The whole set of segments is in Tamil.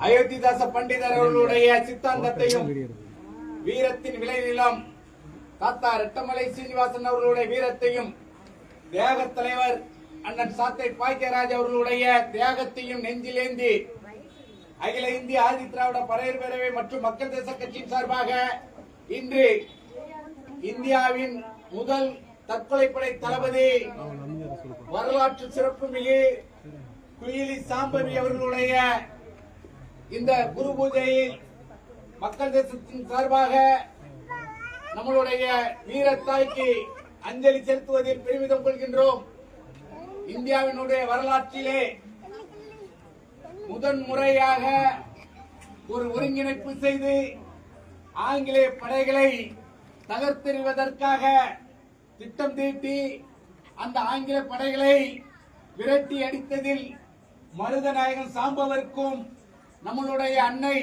அயோத்திதாச பண்டிதர் அவர்களுடைய சித்தாந்தத்தையும் வீரத்தின் விளைநிலம் தாத்தா ரெட்டமலை சீனிவாசன் அவர்களுடைய வீரத்தையும் தேக தலைவர் அண்ணன் சாத்தை பாக்கியராஜ் அவர்களுடைய தியாகத்தையும் நெஞ்சிலேந்தி அகில இந்திய ஆதி திராவிட பறையர் பேரவை மற்றும் மக்கள் தேச கட்சியின் சார்பாக இன்று இந்தியாவின் முதல் தற்கொலைப்படை தளபதி வரலாற்று சிறப்புமிகு குயிலி சாம்பவி அவர்களுடைய இந்த குரு பூஜையில் மக்கள் தேசத்தின் சார்பாக நம்மளுடைய வீரத்தாய்க்கு அஞ்சலி செலுத்துவதில் பெருமிதம் கொள்கின்றோம். இந்தியாவினுடைய வரலாற்றிலே முதன் முறையாக ஒரு ஒருங்கிணைப்பு செய்து ஆங்கிலேய படைகளை தகர்த்தெறிவதற்காக திட்டம் தீட்டி அந்த ஆங்கில படைகளை விரட்டி அடித்ததில் மருதநாயகன் சாம்பவருக்கும் நம்மளுடைய அன்னை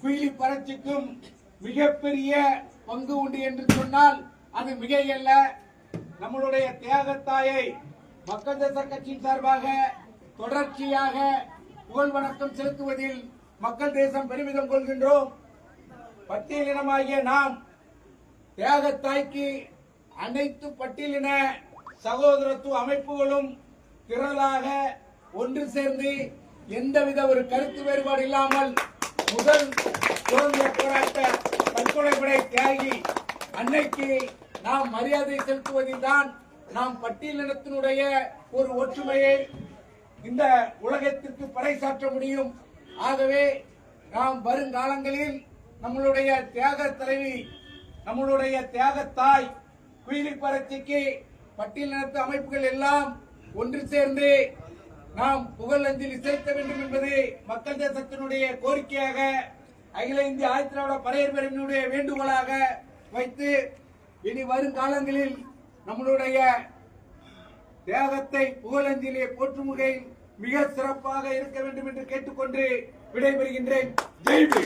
குயிலி பரட்சிக்கும் மிகப்பெரிய பங்கு உண்டு என்று சொன்னால் அது மிகையல்ல. நம்மளுடைய தியாகத்தாயை மக்கள் தேசக் கட்சியின் சார்பாக தொடர்ச்சியாக புகழ் வணக்கம் செலுத்துவதில் மக்கள் தேசம் பெருமிதம் கொள்கின்றோம். பட்டியலினமாகிய நாம் தியாகத்தாய்க்கு அனைத்து பட்டியலின சகோதரத்துவ அமைப்புகளும் திரளாக ஒன்று சேர்ந்து எந்தவித ஒரு கருத்து வேறுபாடு இல்லாமல் முதல் சுதந்திர போராட்ட தற்கொலைப்படை தியாகி அன்னைக்கு நாம் மரியாதை செலுத்துவதில் தான் நாம் பட்டியலினத்தினுடைய ஒரு ஒற்றுமையை இந்த உலகத்திற்கு பறைசாற்ற முடியும். ஆகவே நாம் வருங்காலங்களில் நம்மளுடைய தியாக தலைவி நம்மளுடைய தியாகத்தாய் குயிலி பரட்சிக்கு பட்டியலினத்து அமைப்புகள் எல்லாம் ஒன்று சேர்ந்து நாம் புகழஞ்சலி செலுத்த வேண்டும் என்பது மக்கள் தேசத்தினுடைய கோரிக்கையாக அகில இந்திய ஆயிரத்தி திராவிட பறையர் பேரவையினுடைய வேண்டுகோளாக வைத்து இனி வரும் காலங்களில் நம்மளுடைய தேகத்தை புகழஞ்சலியை போற்றும் வகையில் மிக சிறப்பாக இருக்க வேண்டும் என்று கேட்டுக்கொண்டு விடைபெறுகின்றேன். ஜெய்வி